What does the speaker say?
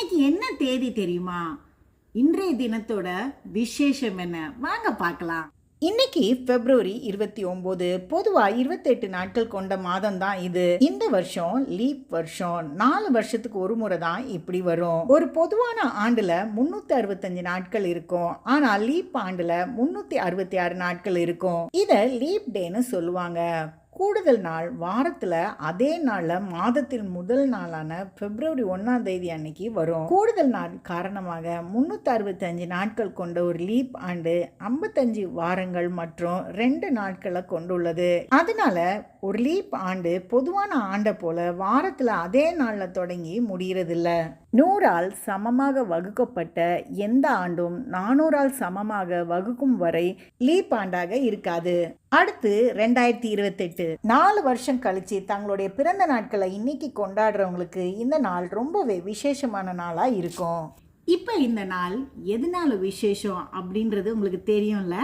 இன்னைக்கு என்ன தேதி தெரியுமா? இன்றைய தினத்தோட விசேஷம் என்ன? வாங்க பார்க்கலாம். இன்னைக்கு பிப்ரவரி இருபத்தி ஒன்பது பொதுவா இருபத்தெட்டு நாட்கள் கொண்ட மாதம் தான் இது. இந்த வருஷம் லீப் வருஷம். நாலு வருஷத்துக்கு ஒரு முறை தான் இப்படி வரும். ஒரு பொதுவான ஆண்டுல முன்னூத்தி அறுபத்தஞ்சு நாட்கள் இருக்கும். ஆனா லீப் ஆண்டுல முன்னூத்தி அறுபத்தி ஆறு நாட்கள் இருக்கும். இத லீப் டேன்னு சொல்லுவாங்க. கூடுதல் நாள் வாரத்தில் அதே நாளில் மாதத்தில் முதல் நாளான பிப்ரவரி ஒன்றாம் தேதி அன்னைக்கு வரும். கூடுதல் நாள் காரணமாக முந்நூற்றி அறுபத்தஞ்சு நாட்கள் கொண்ட ஒரு லீப் ஆண்டு ஐம்பத்தஞ்சு வாரங்கள் மற்றும் ரெண்டு நாட்களை கொண்டுள்ளது. அதனால ஒரு லீப் ஆண்டு பொதுவான ஆண்டை போல வாரத்தில் அதே நாளில் தொடங்கி முடியறதில்ல. நூறால் சமமாக வகுக்கப்பட்ட எந்த ஆண்டும் நானூறால் சமமாக வகுக்கும் வரை லீப் ஆண்டாக இருக்காது. அடுத்து ரெண்டாயிரத்தி இருபத்தெட்டு. நாலு வருஷம் கழிச்சு தங்களுடைய பிறந்த நாட்களை இன்னைக்கு கொண்டாடுறவங்களுக்கு இந்த நாள் ரொம்பவே விசேஷமான நாளாக இருக்கும். இப்போ இந்த நாள் எதனால விசேஷம் அப்படின்றது உங்களுக்கு தெரியும்ல?